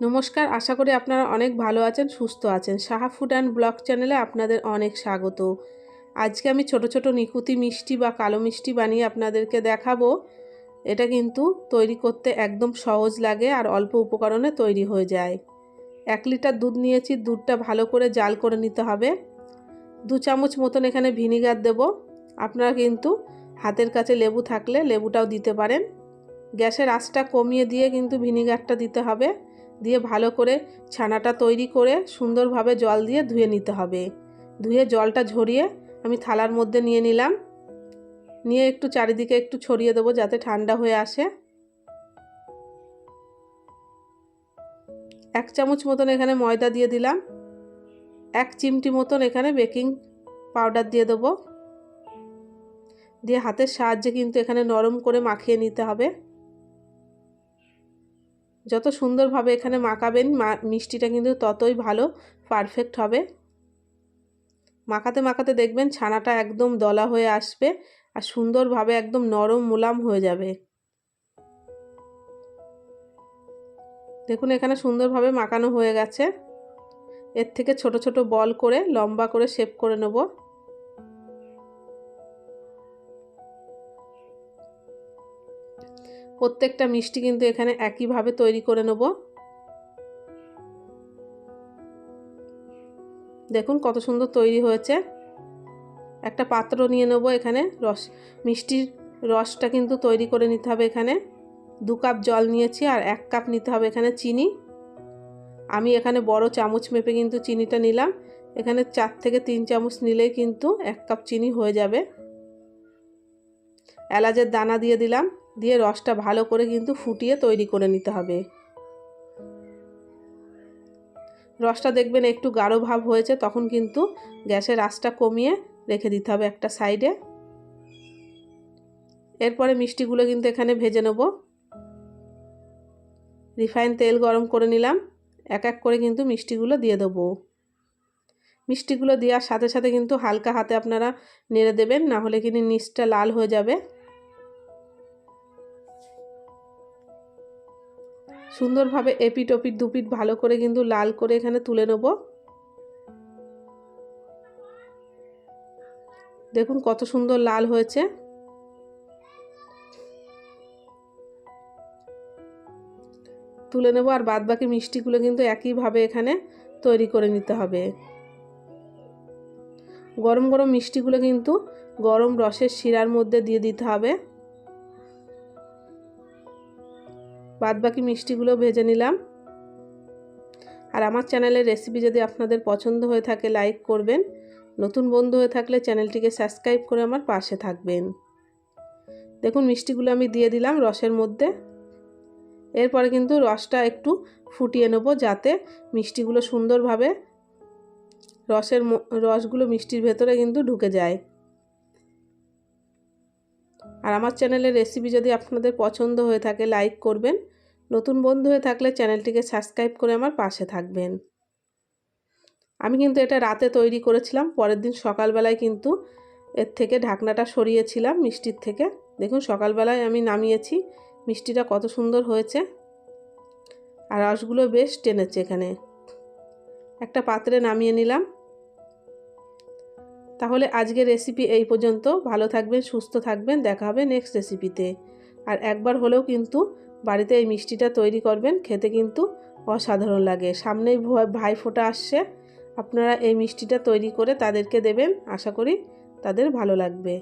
নমস্কার, আশা করি আপনারা অনেক ভালো আছেন, সুস্থ আছেন। সাহা ফুড অ্যান্ড ব্লগ চ্যানেলে আপনাদের অনেক স্বাগত। আজকে আমি ছোট ছোট নিকুতি মিষ্টি বা কালো মিষ্টি বানিয়ে আপনাদেরকে দেখাবো। এটা কিন্তু তৈরি করতে একদম সহজ লাগে আর অল্প উপকরণে তৈরি হয়ে যায়। এক লিটার দুধ নিয়েছি, দুধটা ভালো করে জাল করে নিতে হবে। দু চামচ মতন এখানে ভিনিগার দেব। আপনারা কিন্তু হাতের কাছে লেবু থাকলে লেবুটাও দিতে পারেন। গ্যাসের আঁচটা কমিয়ে দিয়ে কিন্তু ভিনিগারটা দিতে হবে। দিয়ে ভালো করে ছানাটা তৈরি করে সুন্দরভাবে জল দিয়ে ধুয়ে নিতে হবে। ধুয়ে জলটা ঝরিয়ে আমি থালার মধ্যে নিয়ে নিলাম। নিয়ে একটু চারিদিকে একটু ছড়িয়ে দেবো যাতে ঠান্ডা হয়ে আসে। এক চামচ মতন এখানে ময়দা দিয়ে দিলাম। এক চিমটি মতন এখানে বেকিং পাউডার দিয়ে দেবো। দিয়ে হাতের সাহায্যে কিন্তু এখানে নরম করে মাখিয়ে নিতে হবে। যত সুন্দরভাবে এখানে মাখাবেন মিষ্টিটা কিন্তু ততই ভালো পারফেক্ট হবে। মাখাতে মাখাতে দেখবেন ছানাটা একদম দলা হয়ে আসবে আর সুন্দরভাবে একদম নরম মুলাম হয়ে যাবে। দেখুন এখানে সুন্দরভাবে মাখানো হয়ে গেছে। এর থেকে ছোট ছোট বল করে, লম্বা করে শেপ করে নেব। প্রত্যেকটা মিষ্টি কিন্তু এখানে একইভাবে তৈরি করে নেব। দেখুন কত সুন্দর তৈরি হয়েছে। একটা পাত্র নিয়ে নেব এখানে, রস, মিষ্টির রসটা কিন্তু তৈরি করে নিতে হবে এখানে। দু কাপ জল নিয়েছি আর এক কাপ নিতে হবে এখানে চিনি। আমি এখানে বড় চামচ মেপে কিন্তু চিনিটা নিলাম। এখানে চার থেকে তিন চামচ নিলেই কিন্তু এক কাপ চিনি হয়ে যাবে। এলাচের দানা দিয়ে দিলাম। দিয়ে রসটা ভালো করে কিন্তু ফুটিয়ে তৈরি করে নিতে হবে। রসটা দেখবেন একটু গাঢ় ভাব হয়েছে, তখন কিন্তু গ্যাসের আঁচটা কমিয়ে রেখে দিতে হবে একটা সাইডে। এরপরে মিষ্টিগুলো কিন্তু এখানে ভেজে নেব। রিফাইন তেল গরম করে নিলাম, এক এক করে কিন্তু মিষ্টিগুলো দিয়ে দেবো। মিষ্টিগুলো দেওয়ার সাথে সাথে কিন্তু হালকা হাতে আপনারা নেড়ে দেবেন, না হলে কিন্তু নিচটা লাল হয়ে যাবে। সুন্দরভাবে এপিট ওপিট দুপিট ভালো করে কিন্তু লাল করে এখানে তুলে নেব। দেখুন কত সুন্দর লাল হয়েছে। তুলে নেব আর বাদ বাকি মিষ্টিগুলো কিন্তু একইভাবে এখানে তৈরি করে নিতে হবে। গরম গরম মিষ্টিগুলো কিন্তু গরম রসের শিরার মধ্যে দিয়ে দিতে হবে। বাদবাকি মিষ্টিগুলো ভেজে নিলাম। আর আমার চ্যানেলের রেসিপি যদি আপনাদের পছন্দ হয়ে থাকে, লাইক করবেন। নতুন বন্ধু হয়ে থাকলে চ্যানেলটিকে সাবস্ক্রাইব করে আমার পাশে থাকবেন। দেখুন, মিষ্টিগুলো আমি দিয়ে দিলাম রসের মধ্যে। এরপরে কিন্তু রসটা একটু ফুটিয়ে নেব যাতে মিষ্টিগুলো সুন্দরভাবে রসের রসগুলো মিষ্টির ভেতরে কিন্তু ঢুকে যায়। আর আমার চ্যানেলের রেসিপি যদি আপনাদের পছন্দ হয়ে থাকে লাইক করবেন। নতুন বন্ধু হয়ে থাকলে চ্যানেলটিকে সাবস্ক্রাইব করে আমার পাশে থাকবেন। আমি কিন্তু এটা রাতে তৈরি করেছিলাম, পরের দিন সকালবেলায় কিন্তু এর থেকে ঢাকনাটা সরিয়েছিলাম মিষ্টির থেকে। দেখুন, সকালবেলায় আমি নামিয়েছি, মিষ্টিটা কত সুন্দর হয়েছে। আর রসগুলো বেশ টেনেছে এখানে। একটা পাত্রে নামিয়ে নিলাম। তাহলে আজকের রেসিপি এই পর্যন্ত। ভালো থাকবেন, সুস্থ থাকবেন। দেখা হবে নেক্সট রেসিপিতে আর একবার হলেও কিন্তু বাড়িতে এই মিষ্টিটা তৈরি করবেন, খেতে কিন্তু অসাধারণ লাগে। সামনেই ভাই ফোটা আসছে। আপনারা এই মিষ্টিটা তৈরি করে তাদেরকে দেবেন। আশা করি তাদের ভালো লাগবে।